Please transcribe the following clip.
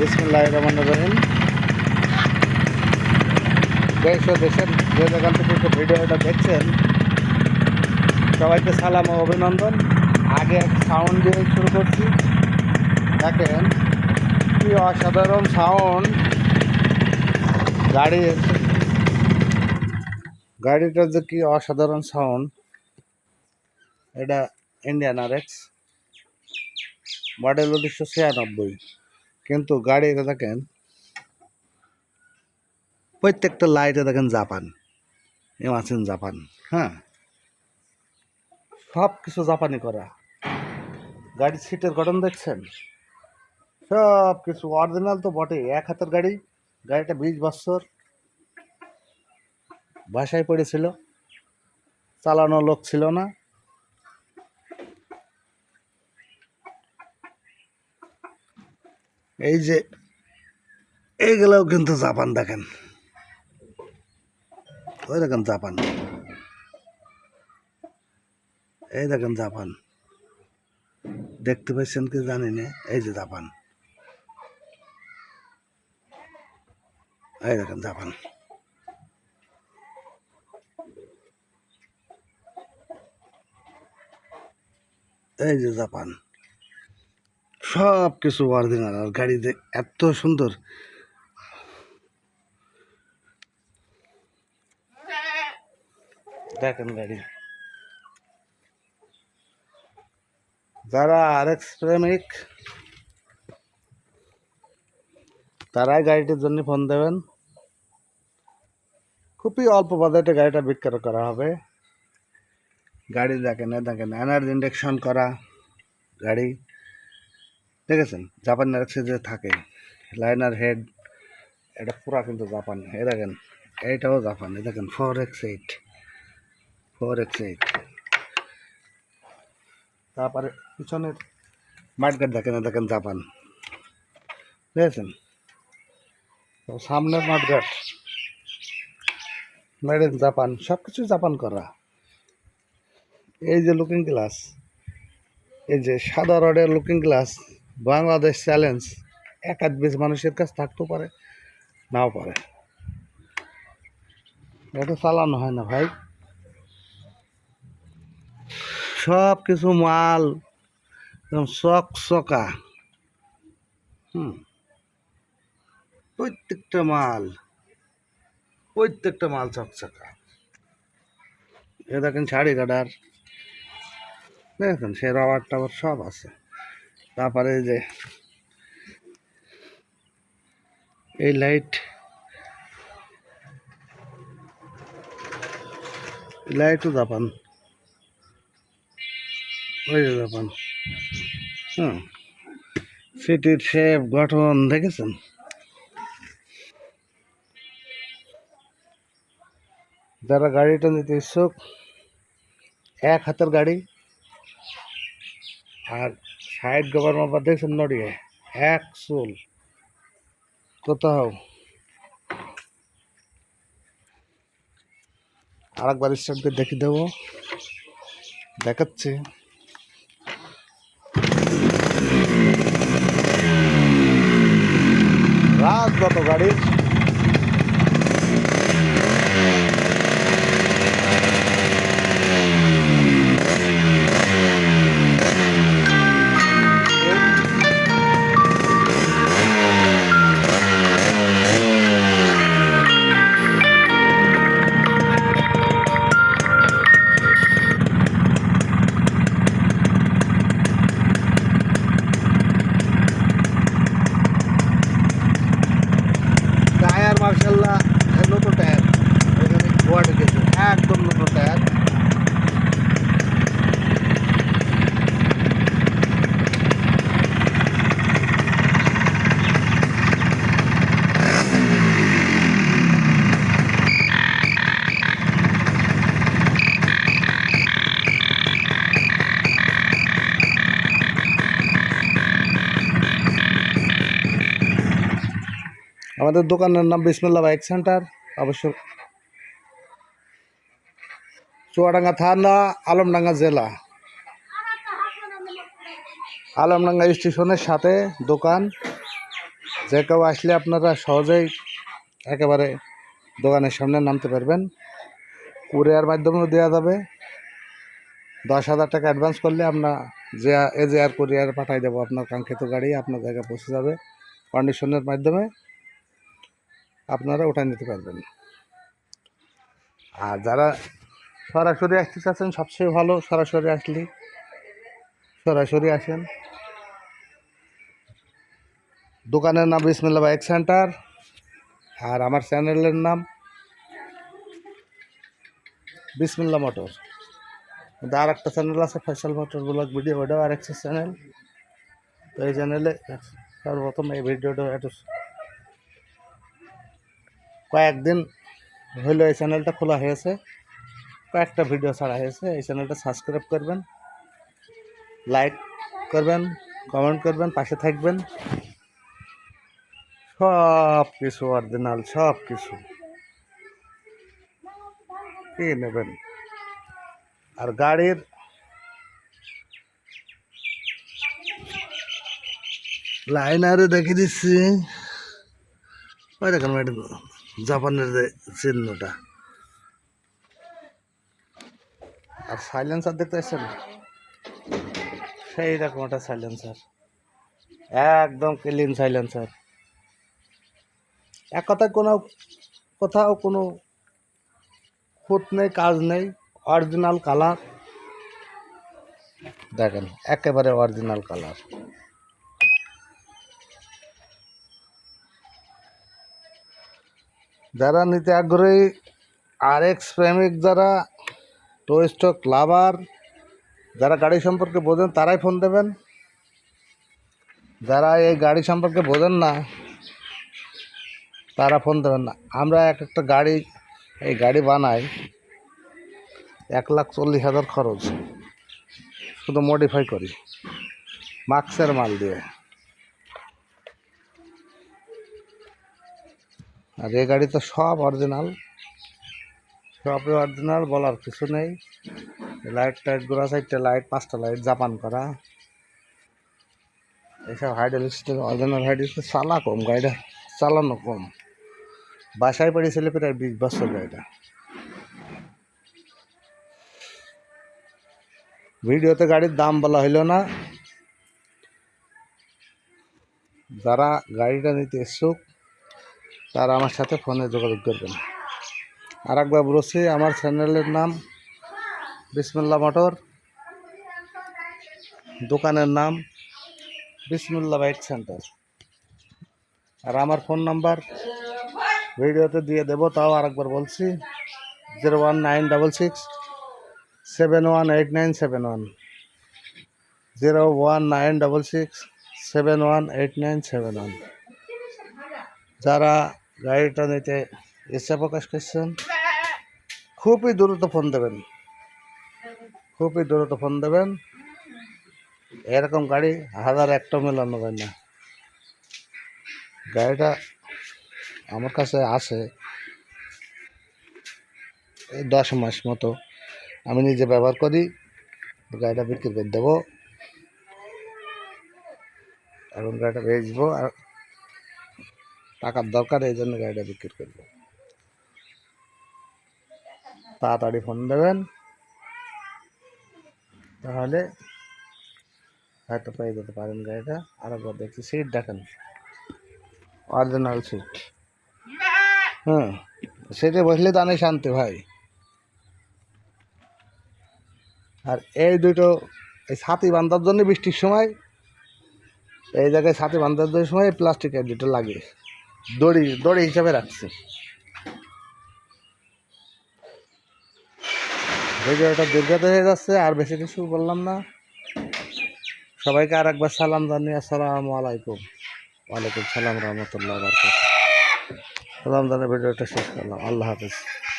দেশের যে যেখান থেকে একটু ভিডিওটা দেখছেন, সবাইকে সালাম ও অভিনন্দন। আগে সাউন্ড দিয়ে শুরু করছি। দেখেন, কি অসাধারণ সাউন্ড গাড়ির, গাড়িটার যে কি অসাধারণ সাউন্ড এটা ইন্ডিয়ান আর এক্স মডেল উনিশশো ছিয়ানব্বই। কিন্তু গাড়িটা দেখেন, প্রত্যেকটা লাইটে দেখেন জাপান এমাচিন জাপান হ্যাঁ? সব কিছু জাপানি করা। গাড়ির সিটের গঠন দেখছেন? সব কিছু অরিজিনাল তো বটে, এক হাতের গাড়ি, গাড়িটা বিশ বছর। বাসায় পড়েছিল, চালানো লোক ছিল না। এই যে, এইগুলোও কিন্তু জাপান দেখেন। ওই দেখেন জাপান। এই দেখেন জাপান। দেখতে পাচ্ছেন কি জানি না? এই যে জাপান। এই দেখেন জাপান। এই যে জাপান। সব কিছু অরিজিনাল আর গাড়িতে এত সুন্দর। দেখেন গাড়ি। যারা আরএক্স প্রেমিক, তারাই গাড়িটির জন্য ফোন দেবেন। খুবই অল্প বাজেটে গাড়িটা বিক্রয় করা হবে। গাড়ি দেখেন দেখেন এনার্জি ইন্ডেকশন করা গাড়ি। দেখেছেন? জাপান আরএক্সে যে থাকে লাইনার হেড এটা পুরা কিন্তু জাপান। এ দেখেন, এইটাও জাপান এ দেখেন four X eight four X eight তারপরে পিছনের মাঠগাট দেখেন দেখেন জাপান। তো সামনের মাঠগাট মেড ইন জাপান সব কিছু জাপান করা। এই যে লুকিং গ্লাস এই যে সাদা রডের লুকিং গ্লাস বাংলাদেশ চ্যালেঞ্জ এক আধ বেশ মানুষের কাছে থাকতেও পারে, নাও পারে। এটা চালানো হয় না ভাই। সব কিছু মাল, একদম চক চকা হুম। প্রত্যেকটা মাল প্রত্যেকটা মাল চকচকা। এ দেখেন শাড়ি কাটার দেখেন সে রাবার টাবার সব আছে। তারপরে যে এই লাইট লাইটও জাপান। ওই যে জাপান। হুম। সিটির শেপ গঠন, দেখেছেন? যারা গাড়িটা নিতে ইচ্ছুক, এক হাতের গাড়ি আর সাইড গোবর মাপা দেখছেন নড়িয়ে, এক চুল। কোথাও আর একবার স্টার্ট করে দেখে দেবো। দেখাচ্ছি। রাজগত গাড়ির আমাদের দোকানের নাম বিসমুল্লা বাইক সেন্টার অবশ্য চুয়াডাঙ্গা থানা, আলমডাঙ্গা জেলা। আলমডাঙ্গা স্টেশনের সাথে দোকান। যে কেউ আসলে আপনারা সহজেই একেবারে দোকানের সামনে নামতে পারবেন। কুরিয়ার মাধ্যমেও দেওয়া যাবে। দশ হাজার টাকা অ্যাডভান্স করলে আমরা যে এ যে আর কুরিয়ার পাঠাই দেবো, আপনার কাঙ্ক্ষিত গাড়ি আপনার জায়গায় পৌঁছে যাবে। কন্ডিশনের মাধ্যমে আপনারা ওটা নিতে পারবেন। আর যারা সরাসরি আসতে চাচ্ছেন, সবচেয়ে ভালো সরাসরি আসলে সরাসরি আসেন। দোকানের নাম বিসমিল্লা বাইক সেন্টার, আর আমার চ্যানেলের নাম বিসমিল্লা মোটর আর একটা চ্যানেল আছে, ফয়সাল মোটর ব্লগ ভিডিও, ওটাও আর একটা চ্যানেল। তো এই চ্যানেলে সর্বপ্রথম এই ভিডিওটা কয়েকদিন হইল এই চ্যানেলটা খোলা হয়েছে। কয়েকটা ভিডিও ছাড়া হয়েছে। এই চ্যানেলটা সাবস্ক্রাইব করবেন লাইক করবেন কমেন্ট করবেন, পাশে থাকবেন। সব কিছু অরিজিনাল সব কিছু কি নেবেন? আর গাড়ির লাইনারে দেখে দিচ্ছি। ওই দেখেন ম্যাডাম জাপানের যে চিহ্নটা। আর সাইলেন্সার দেখতে পাচ্ছেন? সেই রকম একটা সাইলেন্সার একদম ক্লিন সাইলেন্সার এক কথায় কোনো কোথাও কোনো খুঁত নেই, কাজ নেই অরিজিনাল কালার দেখেন, একেবারে অরিজিনাল কালার যারা নিতে আগ্রহী আর এক্স প্রেমিক যারা টো স্টক লাভার যারা গাড়ি সম্পর্কে বোঝেন, তারাই ফোন দেবেন। যারা এই গাড়ি সম্পর্কে বোঝেন না, তারা ফোন দেবেন না। আমরা এক একটা গাড়ি, এই গাড়ি বানাই, এক লাখ চল্লিশ হাজার খরচ। শুধু মডিফাই করি, মাক্সের মাল দিয়ে। আর এই গাড়ি তো সব অরিজিনাল সবই অরিজিনাল বলার কিছু নেই। লাইট টাইট গোড়া সাইডটা লাইট পাঁচটা লাইট জাপান করা। এইসব হাইড্রোলিক্সের অরিজিনাল হাইড্রোলিক্স চালা কম গাড়িটা, চালানো কম। বাসায় পড়েছিল প্রায় বিশ বছর গাড়িটা। ভিডিওতে গাড়ির দাম বলা হইল না। যারা গাড়িটা নিতে ইচ্ছুক তারা আমার সাথে ফোনে যোগাযোগ করবেন। আর একবার বলছি, আমার চ্যানেলের নাম বিসমুল্লাহ মোটর, দোকানের নাম বিসমুল্লাহ বাইক সেন্টার। আর আমার ফোন নাম্বার ভিডিওতে দিয়ে দেবো, তাও আরেকবার বলছি, zero one nine double six seven one eight nine seven one. Zero one nine double six seven one eight nine seven one. যারা গাড়িটা নিতে ইচ্ছা প্রকাশ করছেন। খুবই দ্রুত ফোন দেবেন। খুবই দ্রুত ফোন দেবেন। এরকম গাড়ি হাজার একটা মেলানো যায় না। গাড়িটা আমার কাছে আছে। দশ মাস মতো আমি নিজে ব্যবহার করি, গাড়িটা বিক্রি করে দেবো। এখন গাড়িটা বেচবো আর টাকার দরকার, এই জন্য গাড়িটা বিক্রি করব। তাড়াতাড়ি ফোন দেবেন। তাহলে হয়তো পেয়ে যেতে পারেন গাড়িটা। আর একবার দেখছি সিট দেখেন। অরিজিনাল সিট হ্যাঁ সিটে বসলে দানে শান্তি ভাই। আর এই দুটো, এই ছাতি বাঁধার জন্য বৃষ্টির সময়, এই জায়গায় ছাতি বাঁধার সময় প্লাস্টিকের দুটো লাগে। দড়ি দড়ি হিসাবে রাখছি। ভিডিওটা দীর্ঘত হয়ে যাচ্ছে, আর বেশি কিছু বললাম না। সবাইকে আর একবার সালাম জানিয়ে আসসালাম আলাইকুম। ওয়ালাইকুম সালাম রহমতুল্লাহ সালাম জানিয়ে ভিডিওটা শেষ করলাম। আল্লাহ হাফিজ।